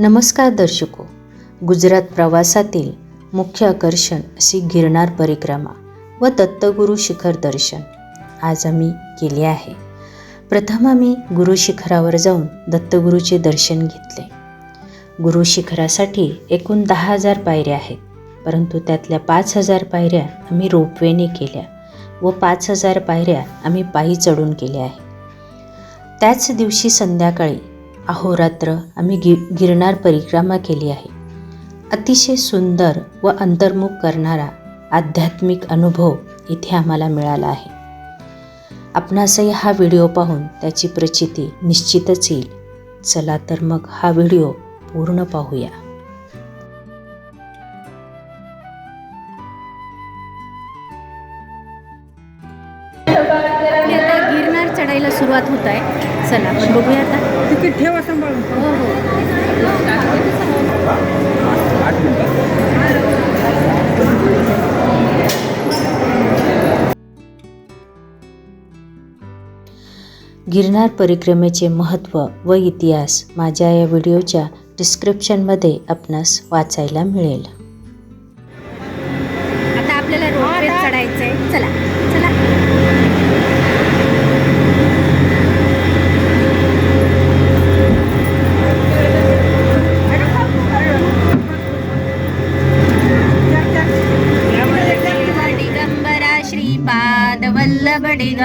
नमस्कार दर्शको. गुजरात प्रवासातील मुख्य आकर्षण अशी गिरणार परिक्रमा व दत्तगुरू शिखर दर्शन आज आम्ही केले आहे. प्रथम आम्ही गुरु शिखरावर जाऊन दत्तगुरूचे दर्शन घेतले. गुरु शिखरासाठी एकूण दहा हजार पायऱ्या आहेत परंतु त्यातल्या पाच हजार पायऱ्या आम्ही रोपवेने केल्या व पाच हजार पायऱ्या आम्ही पायी चढून केल्या आहे त्याच दिवशी संध्याकाळी अहोरात्र आम्ही गि गिरणार परिक्रमा केली आहे. अतिशय सुंदर व अंतर्मुख करणारा आध्यात्मिक अनुभव इथे आम्हाला मिळाला आहे. आपणासही हा व्हिडिओ पाहून त्याची प्रचिती निश्चितच येईल. चला तर मग हा व्हिडिओ पूर्ण पाहूया. सुरुवात होत आहे. चला आपण बघूया आता. तिकीट ठेवा सांभाळून. हो हो. गिरनार परिक्रमेचे महत्त्व व इतिहास माझ्या या व्हिडिओच्या डिस्क्रिप्शनमध्ये आपणास वाचायला मिळेल.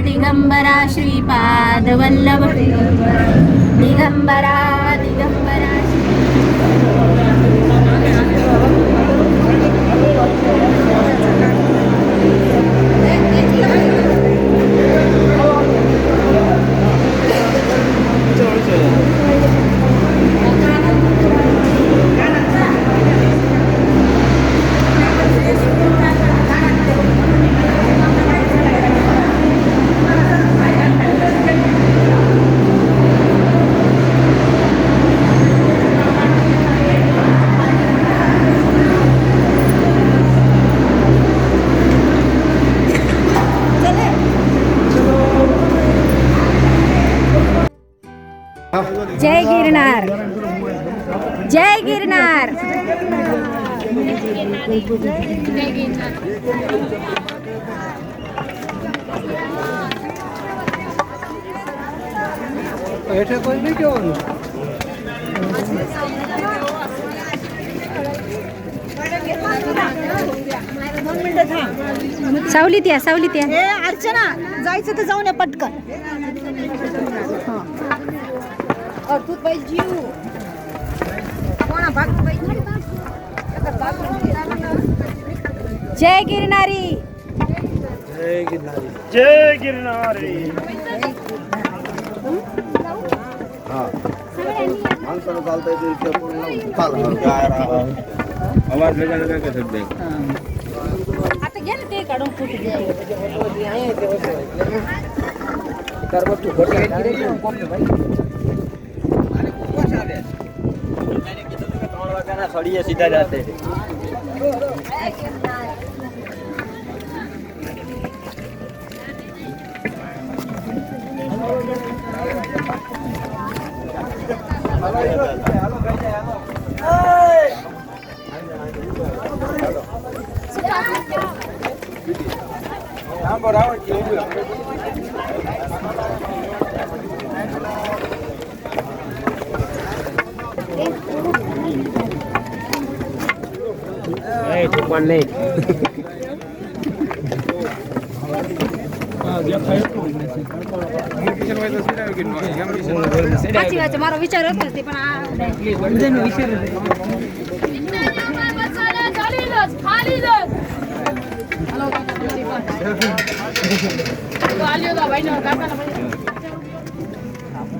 Digambara Shripadvallabh Digambara Digambara Thank you. थांब सावलीत या सावलीत या हे अर्चना जायचं तर जाऊन या पटकन. अडकूत बाई जीव. कोणा भाग बाई? जय गिरणारी जय गिरनारी. आवाज लगाना क्या कर सकते हैं आता घे ना ते काढून फोटो सड़िए सीधा जाते पण नाही સાચી વાત છે મારો વિચાર હતો જ તે પણ આ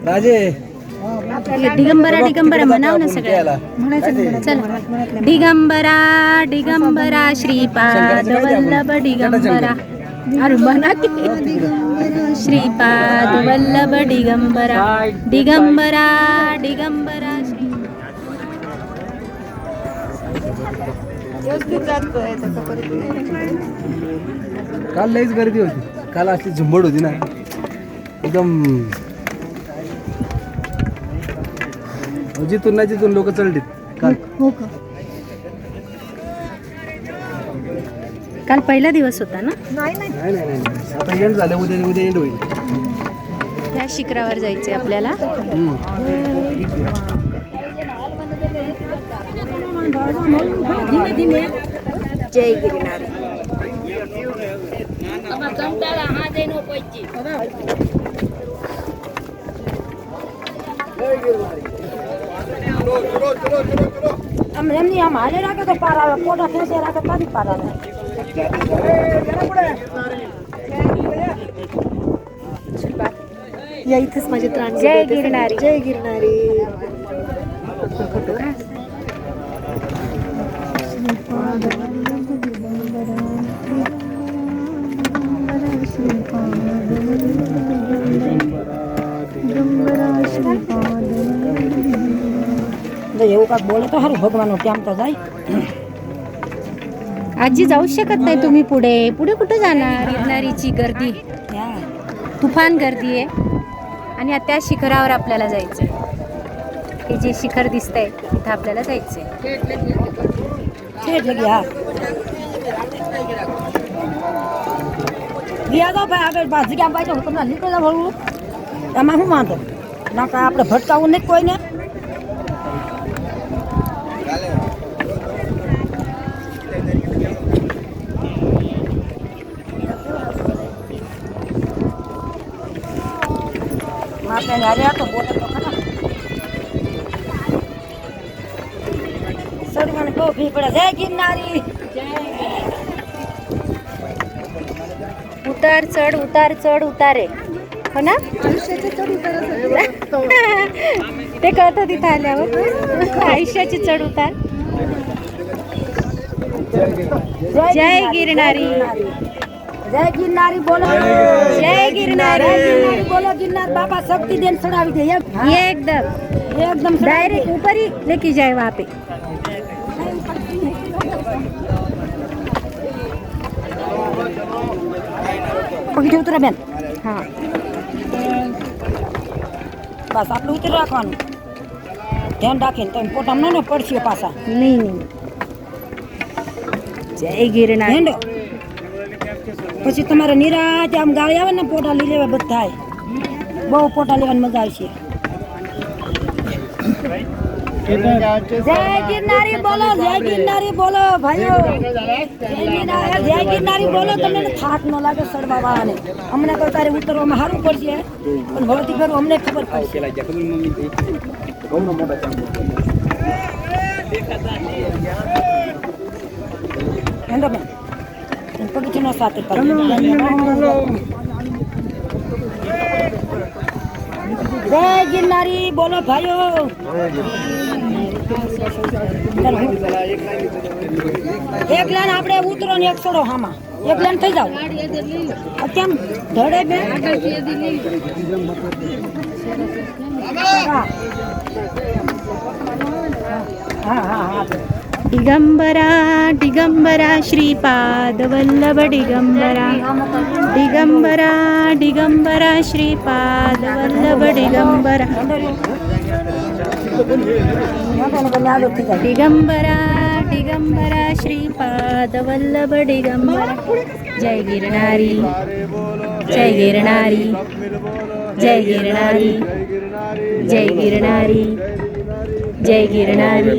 राजे. दिगंबरा दिगंबरा म्हणाव ना सगळ्याला म्हणायचं दिगंबरा दिगंबरा श्रीपाद वल्लभ दिगंबरा. अरे म्हणा की. श्रीपाद वल्लभ दिगंबरा. दिगंबरा दिगंबरा व्यवस्थित काल लईच गर्दी होती. काल असली झुंबड होती ना. एकदम जिथून ना जिथून लोक चढलीत. काल. काल पहिला दिवस होता ना? नाही नाही. नाही नाही नाही. नाही. आता एंड झालं उद्या उद्या एंड होईल. त्या शिखरावर जायचे आपल्याला. हम्म. जय गिरणारी हम एमनी हम हाले राखे तो पार आवे पोटा खेसे राखे तभी पार आवे या इथेच माझे त्राण जय गिरणारी. जय गिरणारी એવું કાંક બોલે તો સારું ભગવાનનો ટાઈમ તો જાય आजी जाऊ शकत नाही तुम्ही पुढे पुढे कुठे जाणार गिरणारीची गर्दी तुफान गर्दी आहे आणि आता त्या शिखरावर आपल्याला जायचं हे जे शिखर दिसतंय तिथं आपल्याला जायचंय છેઠ લગી હા ગયા તો ભાઈ આગળ બા જગ્યા પાછો હું તમને નીકળી જાવ ભરવું એમાં શું વાંધો ના કાંઈ આપણે ભટકાવું નહીં કોઈને માતા ને હારે તો બોલે તો ખરા સડવાને બહુ ભી પડે જય ગિરનારી उतार चढ उतार चढ उतारे हो ना ते कळत तिथं आल्यावर. आयुष्याची चढ उतार. जय गिरणारी जय गिरनारी बोलो. जय गिरणारी बोलो गिरनार. बाबा शक्ति देन चढ़ावी दे. एकदम. एकदम डायरेक्ट ऊपर ही जाय जाए वहाँ पे पकड़ी उतरा बहन પાસે આટલું ઉતરી રાખવાનું. ધ્યાન રાખીને તમે પોટા ન ને પડશે પાછા. નહીં નહીં. જય ગિરનાર. હેંડો. પછી તમારે નિરાતે આમ ગાળી આવે ને પોટા લઈ લેવા બધાય. બહુ પોટા લેવાની મજા આવશે. જય ગિરનારી બોલો, જય ગિરનારી બોલો, ભાઈઓ. જય ગિરનારી બોલો. તમને થાક ન લાગે સડવા વાળાને અમને તો તારે ઉતરવામાં સારું પડશે. પણ ભરતી કરું અમને ખબર પડશે. પગથિયાનો સાથે જય ગિરનારી, બોલો ભાઈઓ. એક લાઈન આપણે ઉતરો ને એક છોડો હામાં. એક લાઈન થઈ જાવ કેમ ધડે બે હા હા હા. दिगंबरा दिगंबरा श्रीपाद वल्लभ दिगंबरा। दिगंबरा दिगंबरा श्रीपाद वल्लभ दिगंबरा। दिगंबरा दिगंबरा श्रीपाद वल्लभ दिगंबरा। जय गिरणारी जय गिरणारी जय गिरणारी जय गिरणारी जय गिरनारी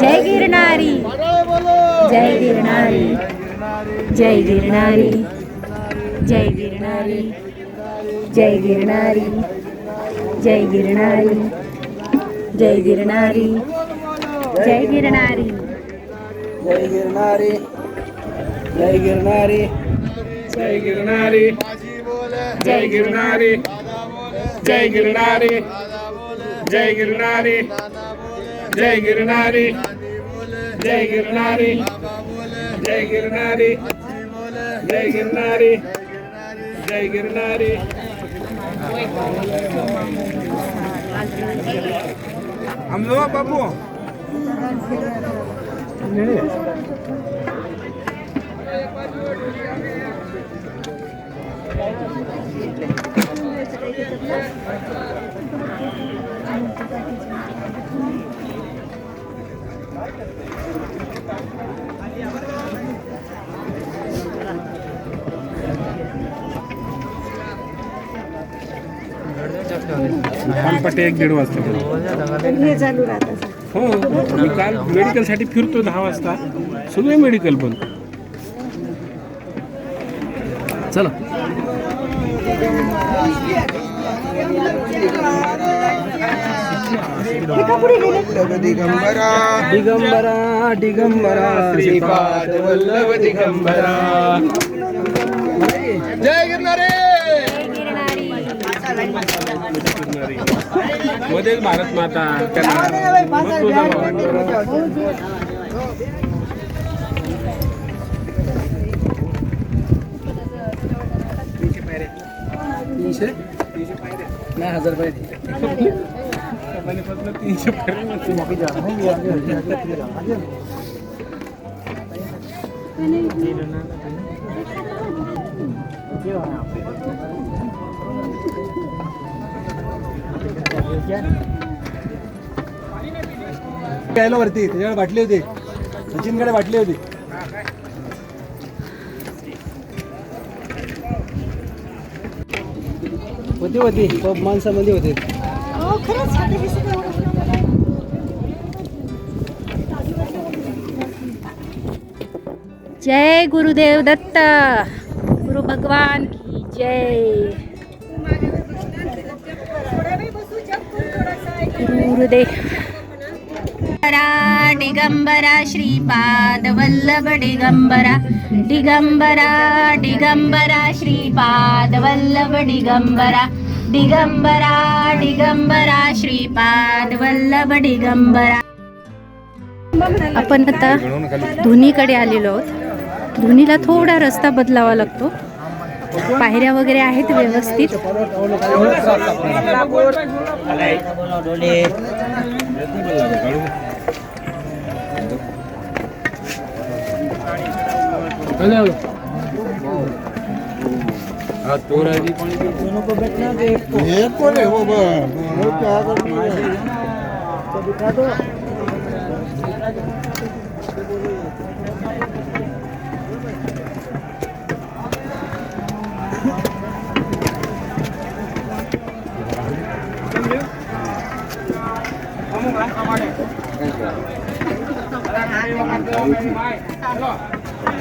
जय गिरनारी जय गिरनारी जय गिरनारी जय गिरनारी जय गिरनारी जय गिरनारी जय गिरनारी जय गिरनारी जय गिरणारी जय गिरणारी जय गिरनारी जय गिरनारी जय જય ગિરનારી જય ગિરનારી જય ગિરનારી જય ગિરનારી જય ગિરનારી જય ગિરનારી આમ લો બાબુ Thank you. पट्टे एक दीड वाजता हो मी काल मेडिकलसाठी फिरतो दहा वाजता. सगळे मेडिकल बंद चला. दिगंबरा दिगंबरा श्रीपाद वल्लभ दिगंबरा। जय गिरणारे मध्येच भारत माता. तीनशे? नाही हज़ार पाहिजे प्यायला वरती त्याच्याकडे बाटली होती. सचिनकडे बाटली होती. होती होती. माणसामध्ये होते. जय गुरुदेव दत्त. गुरु भगवान की जय. गुरुदेव. दिगंबरा श्रीपाद वल्लभ दिगंबरा. दिगंबरा दिगंबरा श्रीपाद वल्लभ दिगंबरा. दिगंबरा दिगंबरा श्रीपाद वल्लभ दिगंबरा. आपण आता धुनीकडे आलेलो आहोत. धुनीला थोडा रस्ता बदलावा लागतो. पायऱ्या वगैरे आहेत व्यवस्थित. હા તોરાજી પણ લોકો બેઠના દે એક કોને હો બા મોટો આગળ તો બિઠા દો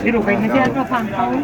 Đi đủ cảnh nó chết cho thằng không?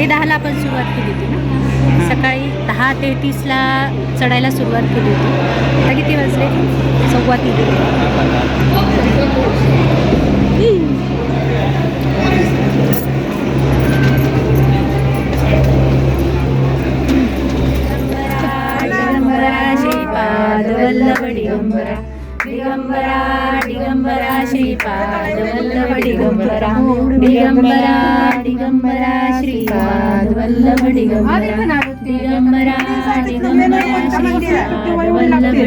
साडे दहाला आपण सुरुवात केली होती ना. सकाळी दहा ते तीसला चढायला सुरुवात केली होती. आता किती वाजले? सव्वा तीन.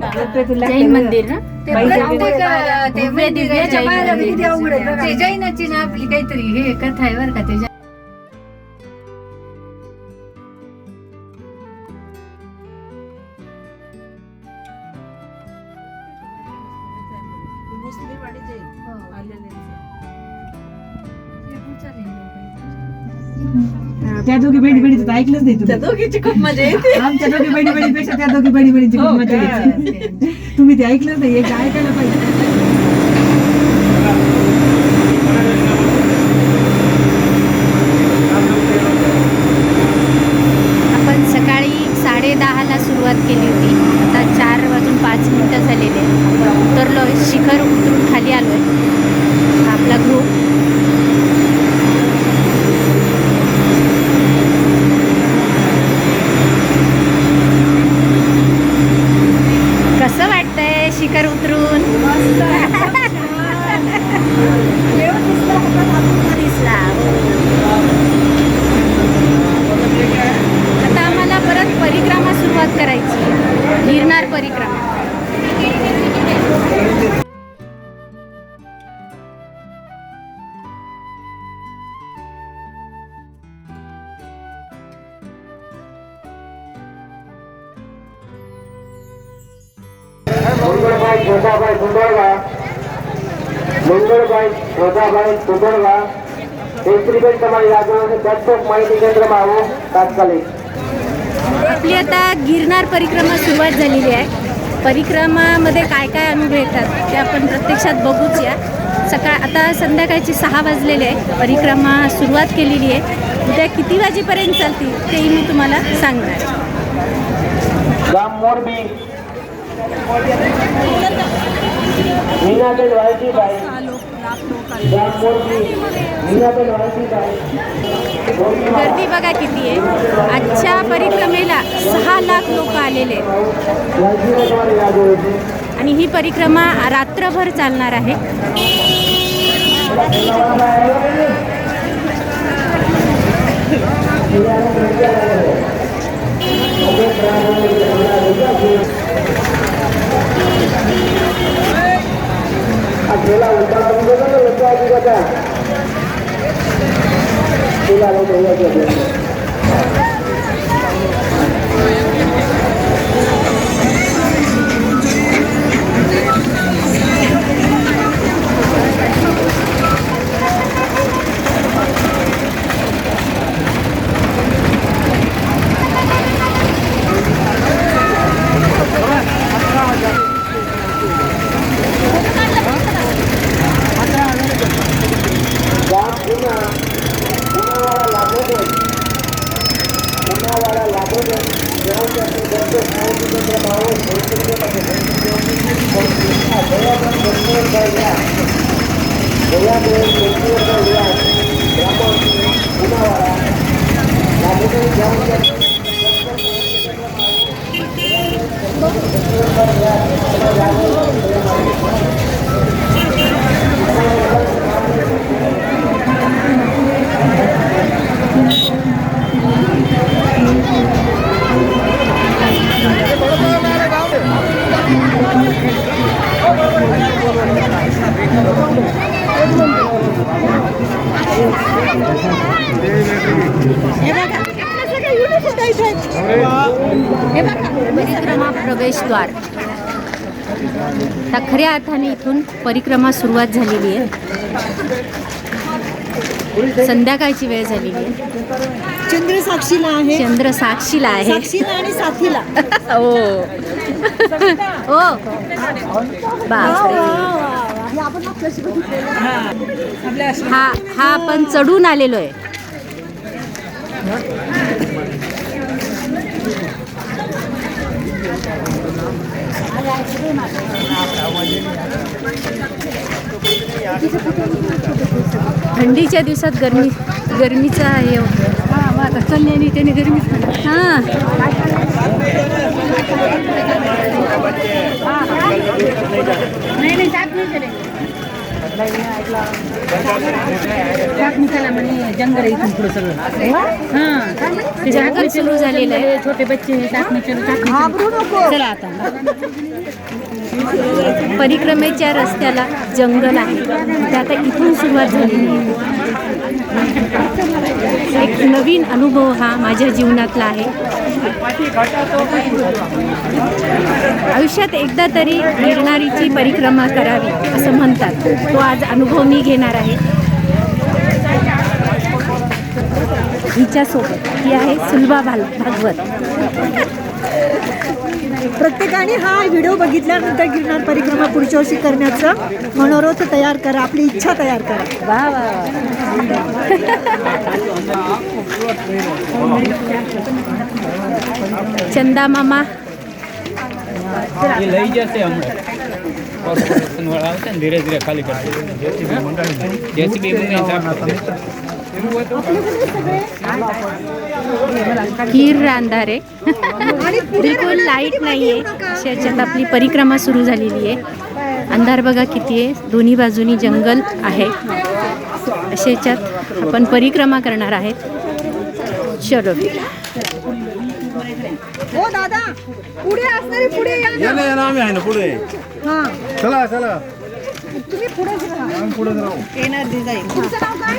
जैन मंदिर ना? ते मंदिर. ते जैनाची ना आपली काहीतरी हे कथा आहे बरं का ते दोघी बहिणी बहिणीचं ऐकलंच नाही तुम्ही. दोघीची खूप मजा येते. आमच्या दोघी बहिणी बहिणीपेक्षा त्या दोघी बहिणी बहिणीची खूप मजा येते. तुम्ही ते ऐकलंच नाही एक ऐकायला पाहिजे. परिक्रमा सुरुवात झालेली आहे. परिक्रमामध्ये काय काय अनुभव येतात ते आपण प्रत्यक्षात बघूच या. सकाळ आता संध्याकाळची सहा वाजलेले आहे परिक्रमा सुरुवात केलेली आहे. उद्या किती वाजेपर्यंत चालतील तेही मी तुम्हाला सांगणार गर्दी बघा किती आहे. आजच्या परिक्रमेला सहा लाख लोक आलेले आणि ही परिक्रमा रात्रभर चालणार आहे. 解决了，我们才能真正落实这个事。对呀，我们也要解决。परिक्रमा सुरुवात झालेली आहे. संध्याकाळची वेळ झालेली आहे. चंद्र साक्षीला आहे. चंद्र साक्षीला आहे. साक्षीला आणि साथीला. हो. हो. हा हा आपण चढून आलेलो आहे. थंडीच्या दिवसात गरमी गरमीचा आहे हो. आणि त्याने गरमीच हां जंगल सगळं झालेलं आहे छोटे बच्चे टाकणी चालू चला आता. परिक्रमेच्या रस्त्याला जंगल आहे. ते आता इथून सुरुवात झालेली एक नवीन अनुभव हा माझ्या जीवनातला आहे. आयुष्यात एकदा तरी गिरणारीची परिक्रमा करावी असं म्हणतात. तो आज अनुभव मी घेणार आहे. हिच्यासोबत. ही आहे सुलभा भाल भागवत. प्रत्येकाने हा व्हिडिओ बघितल्यानंतर गिरणार परिक्रमा पुढच्या वर्षी करण्याचं मनोरथ तयार करा आपली इच्छा तयार करा. वा वा चंदा मामा. લઈ જશે હમણાં ધીરે ધીરે ખાલી કરશે જેસીબી कीर अंधारे बिलकुल लाइट नाहीये. याच्यात आपली परिक्रमा सुरू झालेली आहे. अंधार बघा किती आहे. दोन्ही बाजूनी जंगल आहे. अशा याच्यात आपण परिक्रमा करणार आहेत. चलो. हो दादा पुढे असणारे पुढे या ना. या ना आम्ही आहे ना पुढे. हा. चला चला. तुम्ही पुढे जा. आम्ही पुढे राहू. तुमचं नाव काय?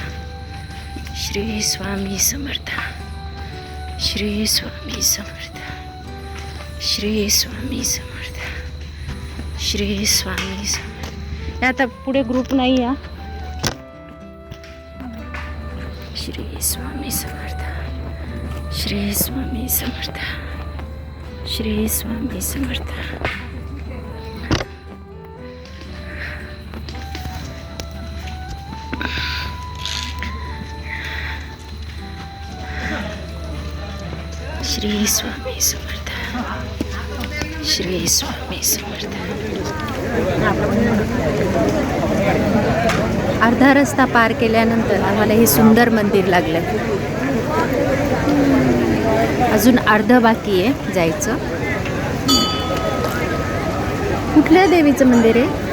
श्री स्वामी समर्थ. श्री स्वामी समर्थ. श्री स्वामी समर्थ. श्री स्वामी समर्थ. आता पुढे ग्रुप नाही या श्री स्वामी समर्थ. श्री स्वामी समर्थ. श्री स्वामी समर्थ. श्री स्वामी समर्थ श्री स्वामी समर्थ अर्धा रस्ता पार केल्यानंतर आम्हाला हे सुंदर मंदिर लागलं अजून अर्ध बाकी आहे जायचं. कुठल्या देवीचं मंदिर आहे?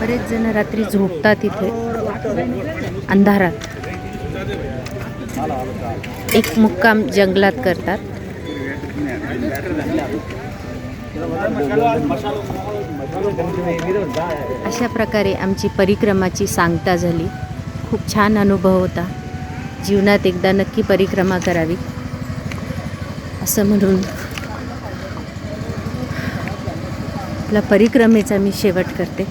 बरेच जण रात्री झोपतात इथे. अंधारात. एक मुक्काम जंगलात करतात. अशा प्रकारे आमची परिक्रमाची सांगता झाली. खूप छान अनुभव होता. जीवनात एकदा नक्की परिक्रमा करावी. असं म्हणून. आपला परिक्रमेचा मी शेवट करते.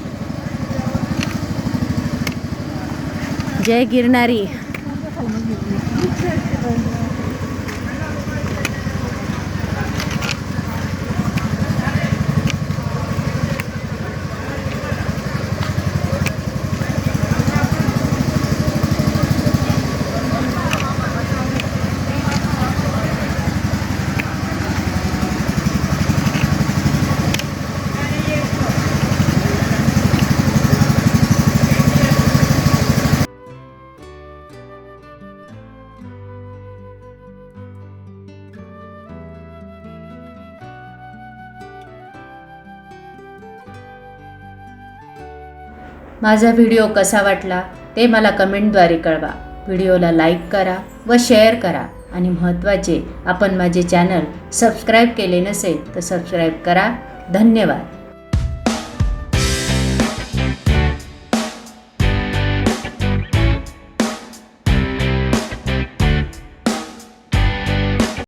जय गिरणारी माझा व्हिडिओ कसा वाटला ते मला कमेंटद्वारे कळवा. व्हिडिओला लाईक करा व शेअर करा. आणि महत्त्वाचे आपण माझे चॅनल सबस्क्राईब केले नसेल तर सबस्क्राईब करा. धन्यवाद.